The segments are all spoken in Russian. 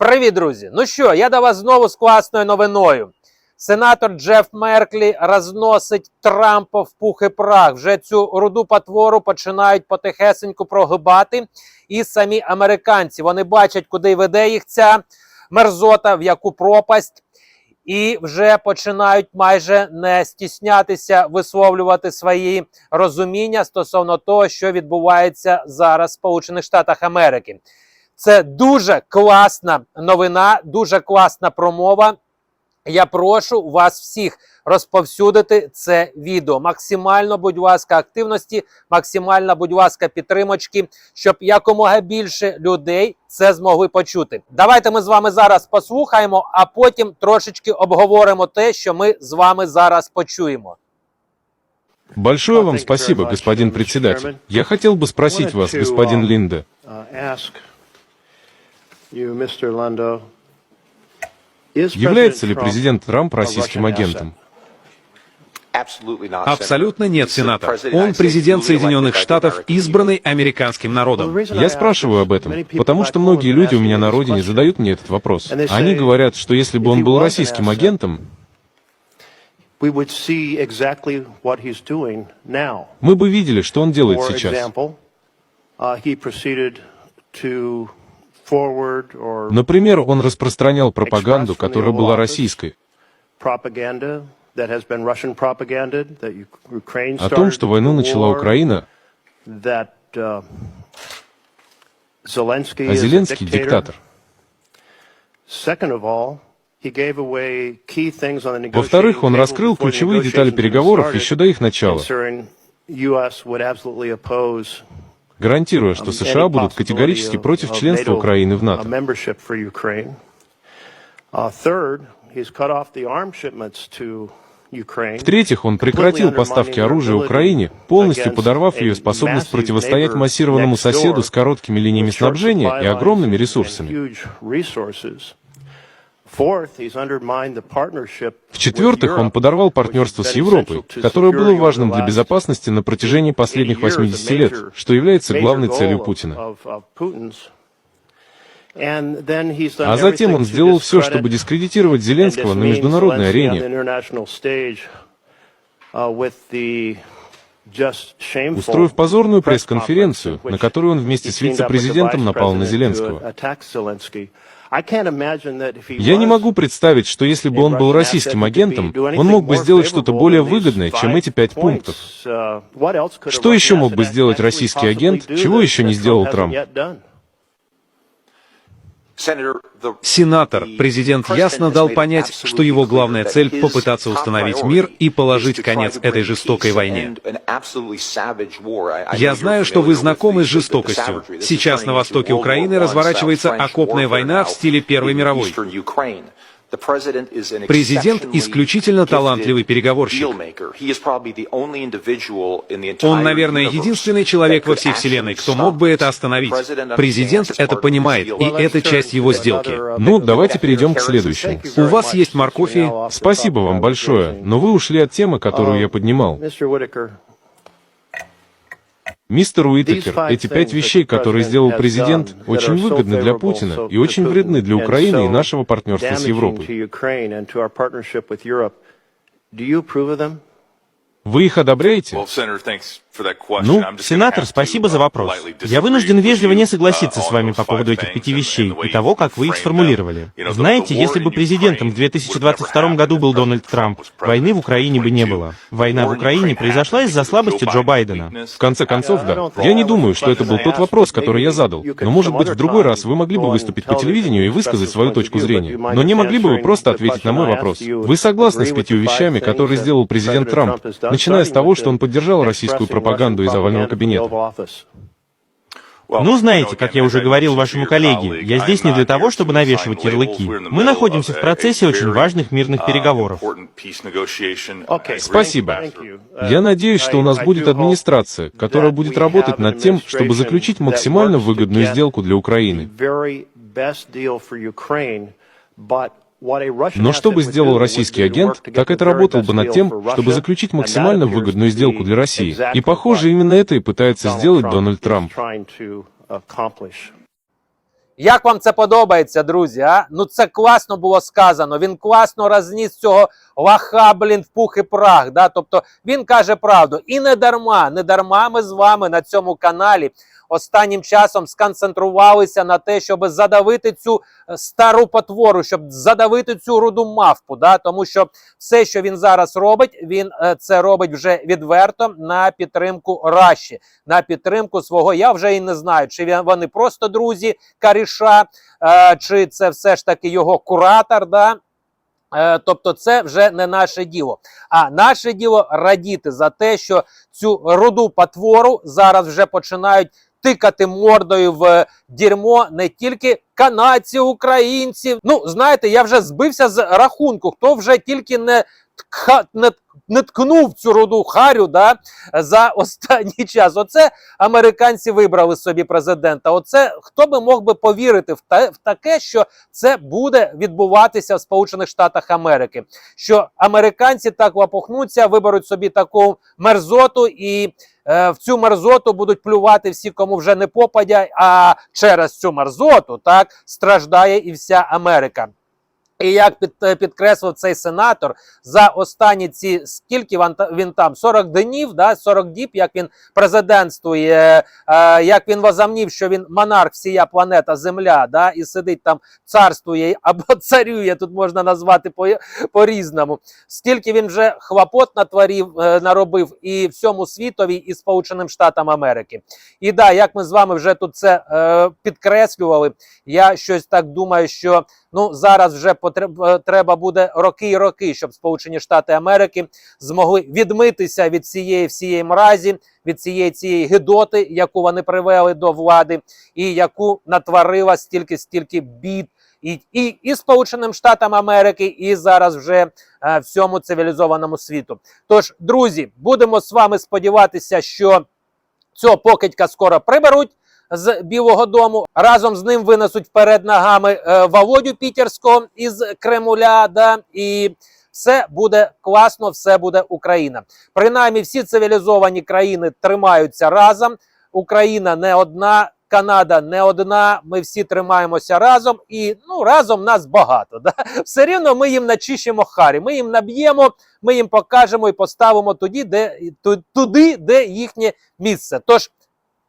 Привіт, друзі! Ну що, я до вас знову з класною новиною. Сенатор Джеф Мерклі розносить Трампа в пух і прах. Вже цю руду потвору починають потихесеньку прогибати. І самі американці вони бачать, куди веде їх ця мерзота, в яку пропасть. І вже починають майже не стіснятися висловлювати свої розуміння стосовно того, що відбувається зараз в Сполучених Штатах Америки. Це дуже класна новина, дуже класна промова. Я прошу вас всіх розповсюдити це відео. Максимально, будь ласка, активності, максимально, будь ласка, підтримочки, щоб якомога більше людей це змогли почути. Давайте ми з вами зараз послухаємо, а потім трошечки обговоримо те, що ми з вами зараз почуємо. Большое вам спасибо, господин председатель. Я хотел бы спросить вас, господин Линде, является ли президент Трамп российским агентом? Абсолютно нет, сенатор. Он президент Соединенных Штатов, избранный американским народом. Я спрашиваю об этом, потому что многие люди у меня на родине задают мне этот вопрос. Они говорят, что если бы он был российским агентом, We would see exactly what he's doing now. мы бы видели, что он делает сейчас. Например, он распространял пропаганду, которая была российской, о том, что войну начала Украина, uh, а Зеленский диктатор. Во-вторых, он раскрыл ключевые детали переговоров еще до их начала, гарантируя, что США будут категорически против членства Украины в НАТО. Uh. В-третьих, он прекратил поставки оружия Украине, полностью подорвав ее способность противостоять массированному соседу с короткими линиями снабжения и огромными ресурсами. В-четвертых, он подорвал партнерство с Европой, которое было важным для безопасности на протяжении последних 80 лет, что является главной целью Путина. А затем он сделал все, чтобы дискредитировать Зеленского на международной арене, устроив позорную пресс-конференцию, на которой он вместе с вице-президентом напал на Зеленского. Я не могу представить, что если бы он был российским агентом, он мог бы сделать что-то более выгодное, чем эти пять пунктов. Что еще мог бы сделать российский агент, чего еще не сделал Трамп? Сенатор, президент ясно дал понять, что его главная цель — попытаться установить мир и положить конец этой жестокой войне. Я знаю, что вы знакомы с жестокостью. Сейчас на востоке Украины разворачивается окопная война в стиле Первой мировой. Президент — исключительно талантливый переговорщик. Он, наверное, единственный человек во всей Вселенной, кто мог бы это остановить. Президент это понимает, и это часть его сделки. Ну, давайте перейдем к следующему. У вас есть морковь Спасибо вам большое, но вы ушли от темы, которую я поднимал. Мистер Уитакер, эти пять вещей, которые сделал президент, очень выгодны для Путина и очень вредны для Украины и нашего партнерства с Европой. Вы их одобряете? Ну, сенатор, спасибо за вопрос. Я вынужден вежливо не согласиться с вами по поводу этих пяти вещей и того, как вы их сформулировали. Знаете, если бы президентом в 2022 году был Дональд Трамп, войны в Украине бы не было. Война в Украине произошла из-за слабости Джо Байдена. В конце концов, да. Я не думаю, что это был тот вопрос, который я задал. Но, может быть, в другой раз вы могли бы выступить по телевидению и высказать свою точку зрения. Но не могли бы вы просто ответить на мой вопрос? Вы согласны с пятью вещами, которые сделал президент Трамп, начиная с того, что он поддержал российскую пропаганду из овального кабинета? Ну, знаете, как я уже говорил вашему коллеге, я здесь не для того, чтобы навешивать ярлыки. Мы находимся в процессе очень важных мирных переговоров. Спасибо. Я надеюсь, что у нас будет администрация, которая будет работать над тем, чтобы заключить максимально выгодную сделку для Украины. Но что бы сделал российский агент, так это работал бы над тем, чтобы заключить максимально выгодную сделку для России. И похоже, именно это и пытается сделать Дональд Трамп. Як вам це подобається, друзі? А? Ну це класно було сказано. Він класно розніс цього лаха, блін, в пух і прах. Да? Тобто він каже правду. І не дарма, не дарма ми з вами на цьому каналі останнім часом сконцентрувалися на те, щоб задавити цю е, стару потвору, щоб задавити цю руду мавпу. Да? Тому що все, що він зараз робить, він е, це робить вже відверто на підтримку Раші, на підтримку свого. Я вже і не знаю, чи вони просто друзі Каріша, е, чи це все ж таки його куратор. Да? Е, Тобто, це вже не наше діло. А наше діло радіти за те, що цю руду потвору зараз вже починають тикати мордою в дерьмо не тільки канадці, українців. Ну, знаєте, я вже збився з рахунку, хто вже тільки не тка, не, не ткнув цю руду харю да, за останній час. Оце американці вибрали собі президента. Оце хто би мог би повірити в, та, в таке, що це буде відбуватися в Сполучених Штатах Америки. Що американці так лопухнуться, виберуть собі таку мерзоту і е, в цю мерзоту будуть плювати всі, кому вже не попадя. А через цю мерзоту так страждає і вся Америка. І як е, підкреслив цей сенатор, за останні ці скільки він, там 40 днів, да, 40 діб, як він президентствує, е, як він возомнів, що він монарх всія планета Земля, да, і сидить там, царствує або царює, тут можна назвати по, по-різному. Скільки він вже хлопот натворів, е, наробив і всьому світові, і Сполученим Штатам Америки. І да, як ми з вами вже тут це підкреслювали, я щось так думаю, що ну зараз вже е, треба буде роки і роки, щоб Сполучені Штати Америки змогли відмитися від цієї всієї мразі, від цієї цієї гидоти, яку вони привели до влади, і яку натворила стільки стільки бід. І, і, і Сполученим Штатам Америки, і зараз вже е, всьому цивілізованому світу. Тож, друзі, будемо з вами сподіватися, що цього покидька скоро приберуть з Білого Дому. Разом з ним винесуть вперед ногами е, Володю Пітерського із Кремуля. Да, і все буде класно, все буде Україна. Принаймні, всі цивілізовані країни тримаються разом. Україна не одна. Канада не одна, ми всі тримаємося разом, і ну разом нас багато. Да? Все рівно ми їм начищимо харі. Ми їм наб'ємо, ми їм покажемо і поставимо туди, де туди, де їхнє місце. Тож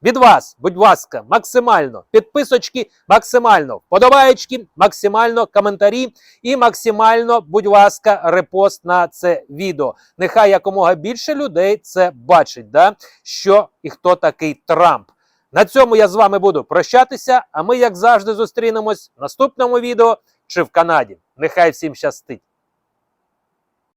від вас, будь ласка, максимально підписочки, максимально вподобаєчки, максимально коментарі і максимально, будь ласка, репост на це відео. Нехай якомога більше людей це бачить, да? що і хто такий Трамп. На цьому я з вами буду прощатися, а ми, як завжди, зустрінемось в наступному відео чи в Канаді. Нехай всім щастить!